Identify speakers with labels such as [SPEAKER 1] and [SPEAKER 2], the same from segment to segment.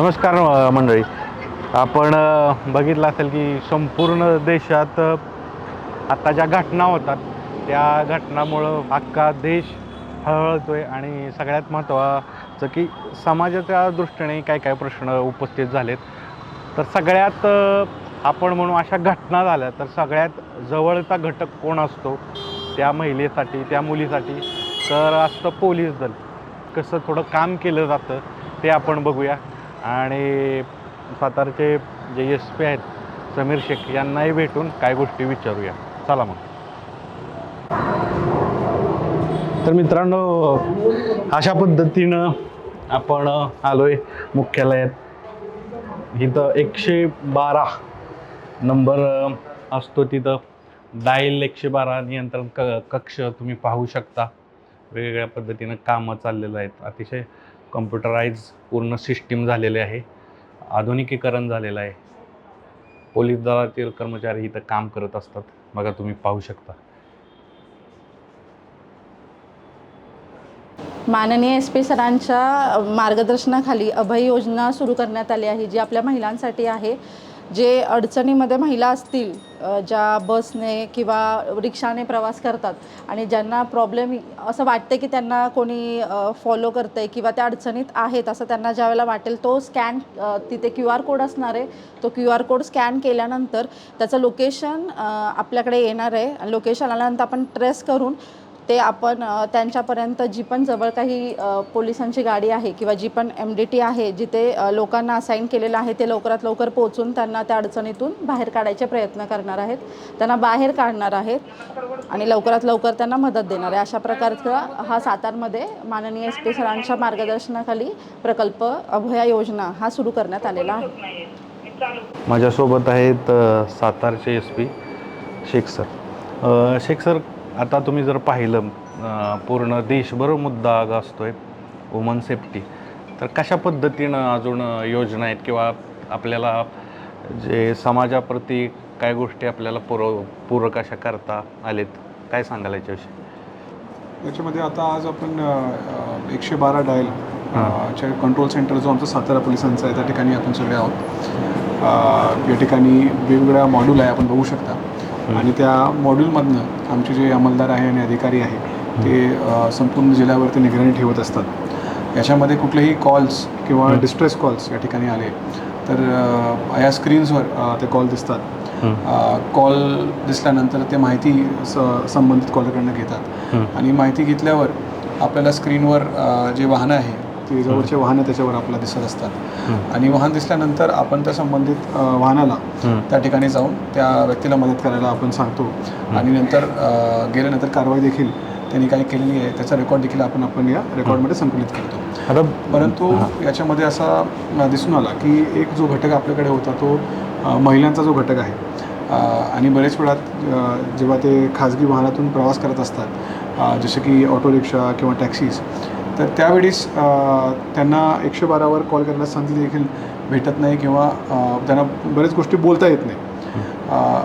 [SPEAKER 1] नमस्कार मंडळी. आपण बघितलं असेल की संपूर्ण देशात आत्ता ज्या घटना होतात त्या घटनामुळं अख्खा देश हळहळतो आहे आणि सगळ्यात महत्त्वाचं की समाजाच्या दृष्टीने काय काय प्रश्न उपस्थित झालेत. तर सगळ्यात आपण म्हणू अशा घटना झाल्या तर सगळ्यात जवळचा घटक कोण असतो? त्या महिलेसाठी त्या मुलीसाठी. तर असतं पोलीस दल. कसं थोडं काम केलं जातं ते आपण बघूया. आणि सातारचे जे एस पी आहेत समीर शेख यांनाही भेटून काय गोष्टी विचारूया. चला मग. तर मित्रांनो अशा पद्धतीनं आपण आलोय मुख्यालयात. इथं एकशे बारा नंबर असतो तिथं. डायल एकशे बारा नियंत्रण क कक्ष तुम्ही पाहू शकता. वेगवेगळ्या पद्धतीनं कामं चाललेलं आहेत. अतिशय कम्प्युटराईज पूर्ण सिस्टीम झालेले आहे. आधुनिकीकरण झालेलं आहे. पोलीस दलातील कर्मचारी इथं काम करत असतात. बघा तुम्ही पाहू शकता.
[SPEAKER 2] माननीय एस पी सरांच्या मार्गदर्शनाखाली अभय योजना सुरू करण्यात आली आहे जी आपल्या महिलांसाठी आहे. जे अडचणीमध्ये महिला असतील ज्या बसने किंवा रिक्षाने प्रवास करतात आणि ज्यांना प्रॉब्लेम असं वाटतं की त्यांना कोणी फॉलो करतं आहे किंवा त्या अडचणीत आहेत असं त्यांना ज्यावेळेला वाटेल तो स्कॅन तिथे क्यू आर कोड असणार आहे. तो क्यू आर कोड स्कॅन केल्यानंतर त्याचं लोकेशन आपल्याकडे येणार आहे. आणि लोकेशन आल्यानंतर आपण ट्रेस करून ते आपण त्यांच्यापर्यंत जी पण जवळ काही पोलिसांची गाडी आहे किंवा जी पण एम डी टी आहे जिथे लोकांना असाईन केलेलं आहे ते लवकरात लवकर पोहोचून त्यांना त्या अडचणीतून बाहेर काढायचे प्रयत्न करणार आहेत. त्यांना बाहेर काढणार आहेत आणि लवकरात लवकर त्यांना मदत देणार आहे. अशा प्रकारचा हा सातारमध्ये माननीय एस पी सरांच्या मार्गदर्शनाखाली प्रकल्प अभया योजना हा सुरू करण्यात आलेला आहे.
[SPEAKER 1] माझ्यासोबत आहेत सातारचे S P Shaikh sir. Shaikh sir आता तुम्ही जर पाहिलं पूर्ण देशभर मुद्दा आज असतोय वुमन सेफ्टी तर कशा पद्धतीनं अजून योजना आहेत किंवा आपल्याला जे समाजाप्रती काय गोष्टी आपल्याला पूरव पूरक अशा करता आलेत काय सांगाल याच्याविषयी?
[SPEAKER 3] याच्यामध्ये आता आज आपण एकशे बारा डायल कंट्रोल सेंटर जो आमचा सातारा पोलिसांचा आहे त्या ठिकाणी आपण सगळे आहोत. या ठिकाणी वेगवेगळ्या मॉड्यूल आहे आपण बघू शकता. आणि त्या मॉड्यूलमधनं आमचे जे अंमलदार आहे आणि अधिकारी आहे ते संपूर्ण जिल्ह्यावरती निगराणी ठेवत असतात. याच्यामध्ये कुठलेही कॉल्स किंवा डिस्ट्रेस कॉल्स या ठिकाणी आले तर या स्क्रीन्सवर ते कॉल दिसतात. कॉल दिसल्यानंतर ते माहिती स संबंधित कॉलरकडनं घेतात. आणि माहिती घेतल्यावर आपल्याला स्क्रीनवर जे वाहनं आहे ते जवळचे वाहनं त्याच्यावर आपल्याला दिसत असतात. आणि वाहन दिसल्यानंतर आपण त्या संबंधित वाहनाला त्या ठिकाणी जाऊन त्या व्यक्तीला मदत करायला आपण सांगतो. आणि नंतर गेल्यानंतर कारवाई देखील त्यांनी काही केलेली आहे. त्याचा रेकॉर्ड देखील आपण आपण या रेकॉर्डमध्ये संकलित करतो. परंतु याच्यामध्ये असा दिसून आला की एक जो घटक आपल्याकडे होता तो महिलांचा जो घटक आहे. आणि बरेच वेळा अ, जेव्हा ते खाजगी वाहनातून प्रवास करत असतात जसे की ऑटो रिक्षा किंवा टॅक्सीज तर त्यावेळीस त्यांना एकशे बारावर कॉल करायला संधी देखील भेटत नाही किंवा त्यांना बऱ्याच गोष्टी बोलता येत नाही.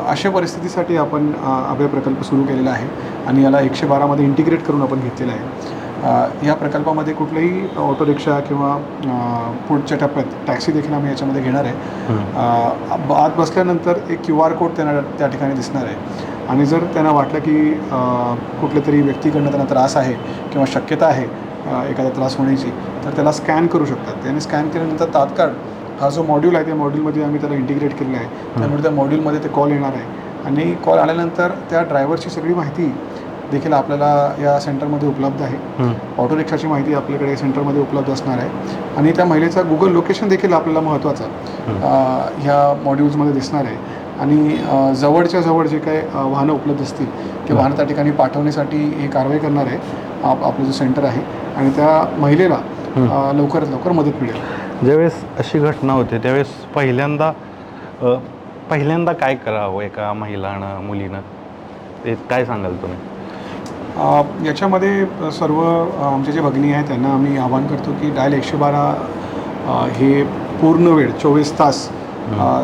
[SPEAKER 3] अशा परिस्थितीसाठी आपण अभय प्रकल्प सुरू केलेला आहे आणि याला एकशे बारामध्ये इंटिग्रेट करून आपण घेतलेला आहे. या प्रकल्पामध्ये कुठलंही ऑटो रिक्षा किंवा पुढच्या टप्प्यात टॅक्सी देखील आम्ही याच्यामध्ये घेणार आहे. आत बसल्यानंतर एक क्यू आर कोड त्यांना त्या ठिकाणी दिसणार आहे. आणि जर त्यांना वाटलं की कुठल्या तरी व्यक्तीकडनं त्यांना त्रास आहे किंवा शक्यता आहे एखादा त्रास होण्याची तर त्याला स्कॅन करू शकतात. त्याने स्कॅन केल्यानंतर तात्काळ हा जो मॉड्यूल आहे त्या मॉड्यूलमध्ये आम्ही त्याला इंटिग्रेट केलेला आहे. त्यामुळे त्या मॉड्यूलमध्ये ते कॉल येणार आहे. आणि कॉल आल्यानंतर त्या ड्रायव्हरची सगळी माहिती देखील आपल्याला या सेंटरमध्ये उपलब्ध आहे. ऑटो रिक्षाची माहिती आपल्याकडे सेंटरमध्ये उपलब्ध असणार आहे. आणि त्या महिलेचा गुगल लोकेशन देखील आपल्याला महत्त्वाचं ह्या मॉड्यूल्समध्ये दिसणार आहे. आणि जवळच्या जवळ जे काही वाहनं उपलब्ध असतील ते वाहनं त्या ठिकाणी पाठवण्यासाठी हे कारवाई करणार आहे आप आपलं जो सेंटर आहे. आणि त्या महिलेला लवकरात लवकर मदत मिळेल.
[SPEAKER 1] ज्यावेळेस अशी घटना होते त्यावेळेस पहिल्यांदा पहिल्यांदा काय करावं एका महिलानं मुलीनं? ते काय सांगाल तुम्ही?
[SPEAKER 3] याच्यामध्ये सर्व आमचे जे भगिनी आहेत त्यांना आम्ही आवाहन करतो की डायल एकशे बारा हे पूर्ण वेळ चोवीस तास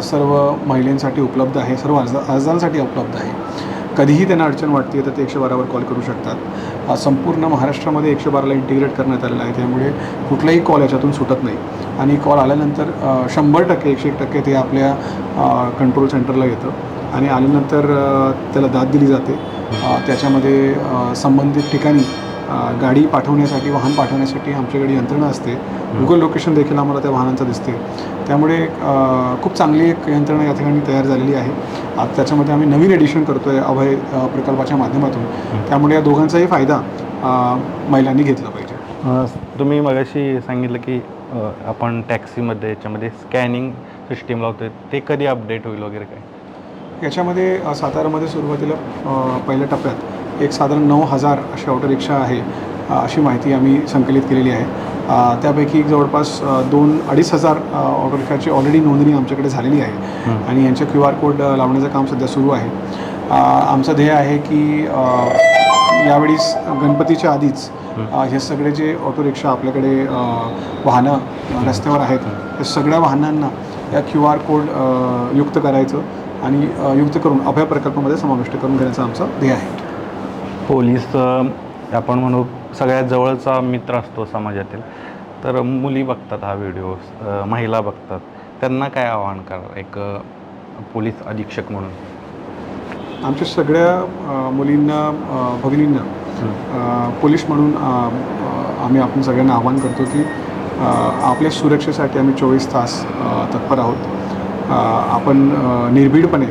[SPEAKER 3] सर्व महिलांसाठी उपलब्ध आहे सर्व अर्ज अर्जांसाठी उपलब्ध आहे. कधीही त्यांना अडचण वाटते तर ते एकशे बारावर कॉल करू शकतात. संपूर्ण महाराष्ट्रामध्ये एकशे बाराला इंटिग्रेट करण्यात आलेलं आहे त्यामुळे कुठलाही कॉल याच्यातून सुटत नाही. आणि कॉल आल्यानंतर शंभर टक्के एकशे एक टक्के ते आपल्या कंट्रोल सेंटरला येतं. आणि आल्यानंतर त्याला दाद दिली जाते. त्याच्यामध्ये संबंधित ठिकाणी गाडी पाठवण्यासाठी वाहन पाठवण्यासाठी आमच्याकडे यंत्रणा असते. गुगल लोकेशन देखील आम्हाला त्या वाहनांचं दिसते. त्यामुळे खूप चांगली एक यंत्रणा या ठिकाणी तयार झालेली आहे. आता त्याच्यामध्ये आम्ही नवीन एडिशन करतो आहे अभय प्रकल्पाच्या माध्यमातून. त्यामुळे या दोघांचाही फायदा महिलांनी घेतला पाहिजे.
[SPEAKER 1] तुम्ही मगाशी सांगितलं की आपण टॅक्सीमध्ये याच्यामध्ये स्कॅनिंग सिस्टीम लावतोय. ते कधी अपडेट होईल वगैरे काय?
[SPEAKER 3] याच्यामध्ये सातारामध्ये सुरुवातीला पहिल्या टप्प्यात एक साधारण नऊ हजार अशी ऑटो रिक्षा आहे अशी माहिती आम्ही संकलित केलेली आहे. त्यापैकी जवळपास दोन अडीच हजार अ, ऑटो रिक्षाची ऑलरेडी नोंदणी आमच्याकडे झालेली आहे. आणि यांचे क्यू आर कोड लावण्याचं काम सध्या सुरू आहे. आमचं ध्येय आहे की अ, यावेळीस गणपतीच्या आधीच हे. सगळे जे ऑटो रिक्षा आपल्याकडे वाहनं रस्त्यावर आहेत त्या सगळ्या वाहनांना या क्यू आर कोड युक्त करायचं आणि युक्त करून अभय प्रकल्पामध्ये समाविष्ट करून घेण्याचं आमचं ध्येय आहे.
[SPEAKER 1] पोलीस आपण म्हणू सगळ्यात जवळचा मित्र असतो समाजातील. तर मुली बघतात हा व्हिडिओ महिला बघतात. त्यांना काय आवाहन करा एक पोलीस अधीक्षक म्हणून?
[SPEAKER 3] आमच्या सगळ्या मुलींना भगिनींना पोलीस म्हणून आम्ही आपण सगळ्यांना आवाहन करतो की आपल्या सुरक्षेसाठी आम्ही चोवीस तास तत्पर आहोत. आपण निर्भीडपणे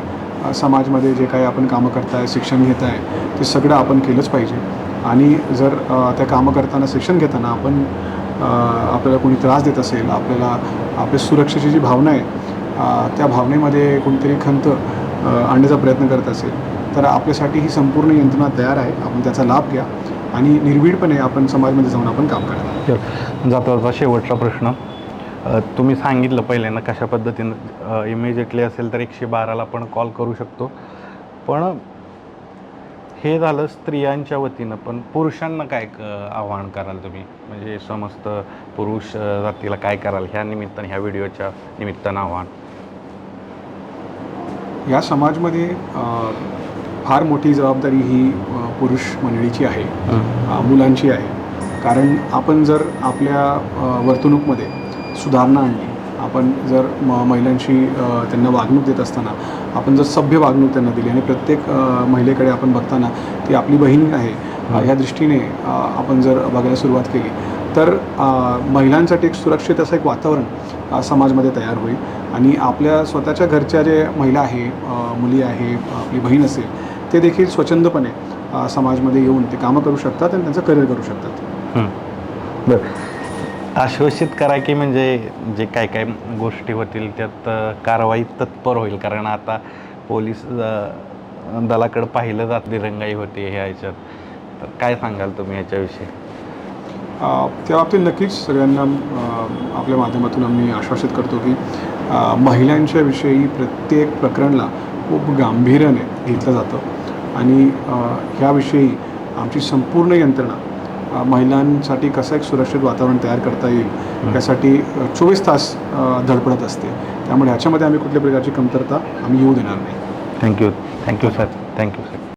[SPEAKER 3] समाजमध्ये जे काही आपण कामं करताय शिक्षण घेत आहे ते सगळं आपण केलंच पाहिजे. आणि जर त्या कामं करताना शिक्षण घेताना आपण आपल्याला कोणी त्रास देत असेल आपल्याला आपल्या सुरक्षेची जी भावना आहे त्या भावनेमध्ये कोणतरी खंत आणण्याचा प्रयत्न करत असेल तर आपल्यासाठी ही संपूर्ण यंत्रणा तयार आहे. आपण त्याचा लाभ घ्या आणि निर्भीडपणे आपण समाजमध्ये जाऊन आपण काम करा
[SPEAKER 1] जाता जाता शेवटचा प्रश्न. तुम्ही सांगितलं पहिल्यांदा कशा पद्धतीनं इमिजिएटली असेल तर एकशे बाराला पण कॉल करू शकतो. पण हे झालं स्त्रियांच्या वतीनं. पण पुरुषांना काय क- आवाहन कराल तुम्ही? म्हणजे समस्त पुरुष जातीला काय कराल ह्या निमित्तानं ह्या व्हिडिओच्या निमित्तानं आव्हान?
[SPEAKER 3] या समाजमध्ये फार मोठी जबाबदारी ही पुरुष मंडळीची आहे. मुलांची आहे. कारण आपण जर आपल्या वर्तणूकमध्ये सुधारणा आणली आपण जर म महिलांशी त्यांना वागणूक देत असताना आपण जर सभ्य वागणूक त्यांना दिली आणि प्रत्येक महिलेकडे आपण बघताना ती आपली बहीण आहे ह्या दृष्टीने आपण जर बघायला सुरुवात केली तर महिलांसाठी एक सुरक्षित असं एक वातावरण समाजमध्ये तयार होईल. आणि आपल्या स्वतःच्या घरच्या जे महिला आहे मुली आहे आपली बहीण असेल ते देखील स्वच्छंदपणे समाजमध्ये येऊन ते कामं करू शकतात आणि त्यांचं करिअर करू शकतात.
[SPEAKER 1] बरं. आश्वासित करा की म्हणजे जे काय काय गोष्टी होतील त्यात कारवाई तत्पर होईल. कारण आता पोलीस दलाकडं पाहिलं जात दिरंगाई होती ह्या ह्याच्यात. तर काय सांगाल तुम्ही याच्याविषयी
[SPEAKER 3] त्या बाबतीत नक्कीच सगळ्यांना आपल्या माध्यमातून आम्ही आश्वासित करतो की महिलांच्या विषयी प्रत्येक प्रकरणला खूप गांभीर्याने घेतलं जातं. आणि ह्याविषयी आमची संपूर्ण यंत्रणा महिलांसाठी कसं एक सुरक्षित वातावरण तयार करता येईल यासाठी चोवीस तास धडपडत असते. त्यामुळे ह्याच्यामध्ये आम्ही कुठल्या प्रकारची कमतरता आम्ही येऊ देणार नाही.
[SPEAKER 1] Thank you thank you sir thank you sir